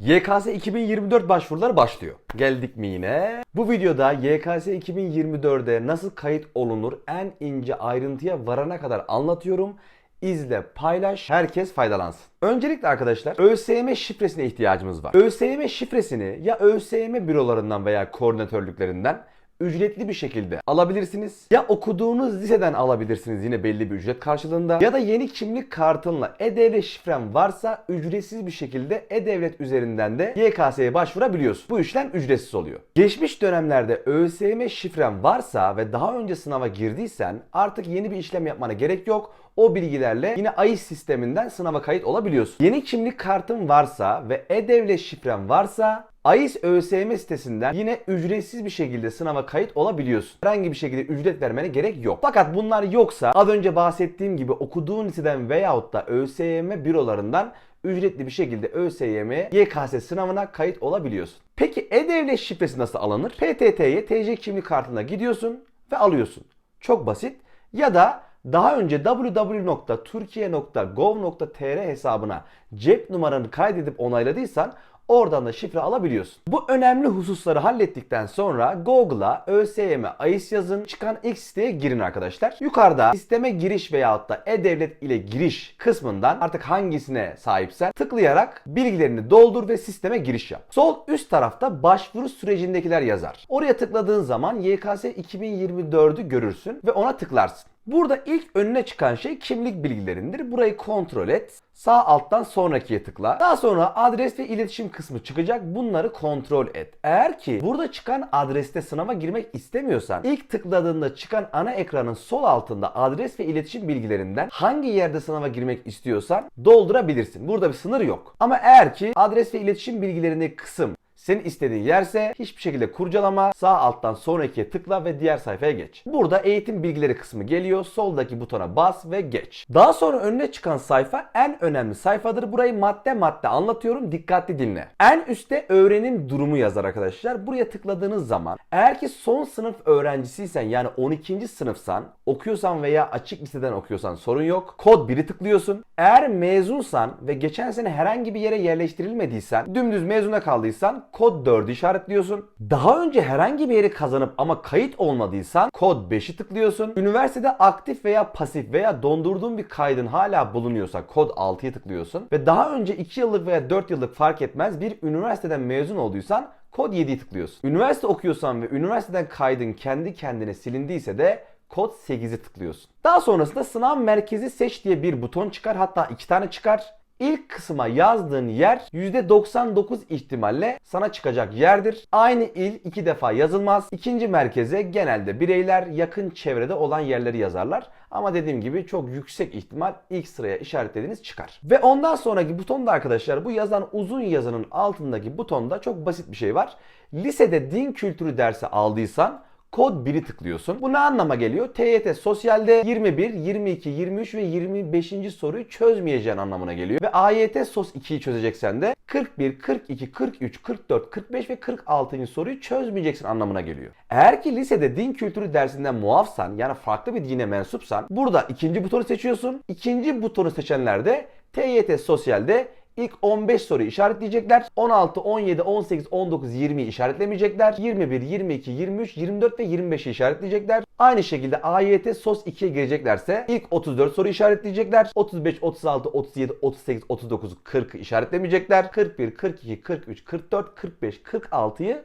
YKS 2024 başvuruları başlıyor. Geldik mi yine? Bu videoda YKS 2024'e nasıl kayıt olunur en ince ayrıntıya varana kadar anlatıyorum. İzle, paylaş, herkes faydalansın. Öncelikle arkadaşlar ÖSYM şifresine ihtiyacımız var. ÖSYM şifresini ya ÖSYM bürolarından veya koordinatörlüklerinden ücretli bir şekilde alabilirsiniz. Ya okuduğunuz liseden alabilirsiniz yine belli bir ücret karşılığında. Ya da yeni kimlik kartınla e-devlet şifren varsa ücretsiz bir şekilde e-devlet üzerinden de YKS'ye başvurabiliyorsun. Bu işlem ücretsiz oluyor. Geçmiş dönemlerde ÖSYM şifren varsa ve daha önce sınava girdiysen artık yeni bir işlem yapmana gerek yok. O bilgilerle yine AIS sisteminden sınava kayıt olabiliyorsun. Yeni kimlik kartın varsa ve e-devlet şifren varsa AIS ÖSYM sitesinden yine ücretsiz bir şekilde sınava kayıt olabiliyorsun. Herhangi bir şekilde ücret vermene gerek yok. Fakat bunlar yoksa az önce bahsettiğim gibi okuduğun liseden veyahut da ÖSYM bürolarından ücretli bir şekilde ÖSYM YKS sınavına kayıt olabiliyorsun. Peki e-devlet şifresi nasıl alınır? PTT'ye TC kimlik kartına gidiyorsun ve alıyorsun. Çok basit. Ya da daha önce www.turkiye.gov.tr hesabına cep numaranı kaydedip onayladıysan oradan da şifre alabiliyorsun. Bu önemli hususları hallettikten sonra Google'a ÖSYM AIS yazın çıkan ilk siteye girin arkadaşlar. Yukarıda sisteme giriş veyahut da e-devlet ile giriş kısmından artık hangisine sahipsen tıklayarak bilgilerini doldur ve sisteme giriş yap. Sol üst tarafta başvuru sürecindekiler yazar. Oraya tıkladığın zaman YKS 2024'ü görürsün ve ona tıklarsın. Burada ilk önüne çıkan şey kimlik bilgilerindir. Burayı kontrol et. Sağ alttan sonrakiye tıkla. Daha sonra adres ve iletişim kısmı çıkacak. Bunları kontrol et. Eğer ki burada çıkan adreste sınava girmek istemiyorsan ilk tıkladığında çıkan ana ekranın sol altında adres ve iletişim bilgilerinden hangi yerde sınava girmek istiyorsan doldurabilirsin. Burada bir sınır yok. Ama eğer ki adres ve iletişim bilgilerindeki kısım senin istediğin yerse hiçbir şekilde kurcalama. Sağ alttan sonrakiye tıkla ve diğer sayfaya geç. Burada eğitim bilgileri kısmı geliyor. Soldaki butona bas ve geç. Daha sonra önüne çıkan sayfa en önemli sayfadır. Burayı madde madde anlatıyorum. Dikkatli dinle. En üstte öğrenim durumu yazar arkadaşlar. Buraya tıkladığınız zaman eğer ki son sınıf öğrencisiysen yani 12. sınıfsan okuyorsan veya açık liseden okuyorsan sorun yok. Kod 1'i tıklıyorsun. Eğer mezunsan ve geçen sene herhangi bir yere yerleştirilmediysen dümdüz mezuna kaldıysan kod 4'ü işaretliyorsun. Daha önce herhangi bir yeri kazanıp ama kayıt olmadıysan kod 5'i tıklıyorsun. Üniversitede aktif veya pasif veya dondurduğun bir kaydın hala bulunuyorsa kod 6'yı tıklıyorsun. Ve daha önce 2 yıllık veya 4 yıllık fark etmez bir üniversiteden mezun olduysan kod 7'yi tıklıyorsun. Üniversite okuyorsan ve üniversiteden kaydın kendi kendine silindiyse de kod 8'i tıklıyorsun. Daha sonrasında sınav merkezi seç diye bir buton çıkar hatta iki tane çıkar. İlk kısma yazdığın yer %99 ihtimalle sana çıkacak yerdir. Aynı il iki defa yazılmaz. İkinci merkeze genelde bireyler yakın çevrede olan yerleri yazarlar. Ama dediğim gibi çok yüksek ihtimal ilk sıraya işaretlediğiniz çıkar. Ve ondan sonraki butonda arkadaşlar bu yazan uzun yazının altındaki butonda çok basit bir şey var. Lisede din kültürü dersi aldıysan kod 1'i tıklıyorsun. Bu ne anlama geliyor? TYT Sosyal'de 21, 22, 23 ve 25. soruyu çözmeyeceğin anlamına geliyor. Ve AYT Sos 2'yi çözeceksen de 41, 42, 43, 44, 45 ve 46. soruyu çözmeyeceksin anlamına geliyor. Eğer ki lisede din kültürü dersinden muafsan yani farklı bir dine mensupsan burada ikinci butonu seçiyorsun. İkinci butonu seçenlerde TYT Sosyal'de İlk 15 soruyu işaretleyecekler. 16, 17, 18, 19, 20'yi işaretlemeyecekler. 21, 22, 23, 24 ve 25'i işaretleyecekler. Aynı şekilde AYT SOS 2'ye gireceklerse ilk 34 soru işaretleyecekler. 35, 36, 37, 38, 39, 40'ı işaretlemeyecekler. 41, 42, 43, 44, 45, 46'yı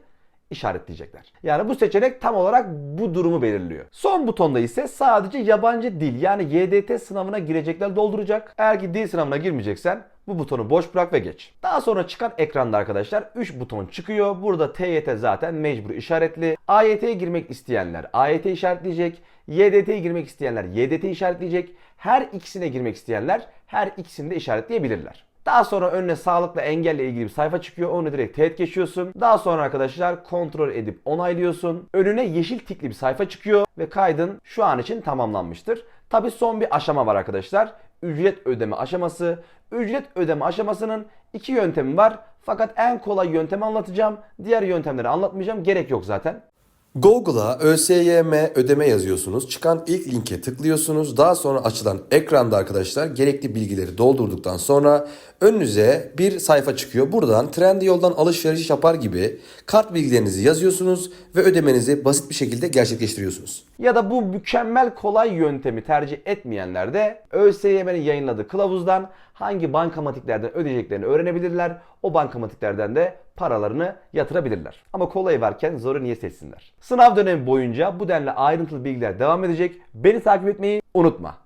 işaretleyecekler. Yani bu seçenek tam olarak bu durumu belirliyor. Son butonda ise sadece yabancı dil yani YDT sınavına girecekler dolduracak. Eğer ki dil sınavına girmeyeceksen bu butonu boş bırak ve geç. Daha sonra çıkan ekranda arkadaşlar 3 buton çıkıyor. Burada TYT zaten mecbur işaretli. AYT'ye girmek isteyenler AYT işaretleyecek. YDT'ye girmek isteyenler YDT işaretleyecek. Her ikisine girmek isteyenler her ikisini de işaretleyebilirler. Daha sonra önüne sağlıkla engelle ilgili bir sayfa çıkıyor. Onu direkt teğet geçiyorsun. Daha sonra arkadaşlar kontrol edip onaylıyorsun. Önüne yeşil tikli bir sayfa çıkıyor ve kaydın şu an için tamamlanmıştır. Tabi son bir aşama var arkadaşlar. Ücret ödeme aşaması. Ücret ödeme aşamasının iki yöntemi var. Fakat en kolay yöntemi anlatacağım. Diğer yöntemleri anlatmayacağım. Gerek yok zaten. Google'a ÖSYM ödeme yazıyorsunuz. Çıkan ilk linke tıklıyorsunuz. Daha sonra açılan ekranda arkadaşlar gerekli bilgileri doldurduktan sonra önünüze bir sayfa çıkıyor. Buradan Trendyol'dan alışveriş yapar gibi kart bilgilerinizi yazıyorsunuz ve ödemenizi basit bir şekilde gerçekleştiriyorsunuz. Ya da bu mükemmel kolay yöntemi tercih etmeyenler de ÖSYM'nin yayınladığı kılavuzdan hangi bankamatiklerden ödeyeceklerini öğrenebilirler. O bankamatiklerden de paralarını yatırabilirler. Ama kolayı varken zoru niye seçsinler? Sınav dönemi boyunca bu denli ayrıntılı bilgiler devam edecek. Beni takip etmeyi unutma.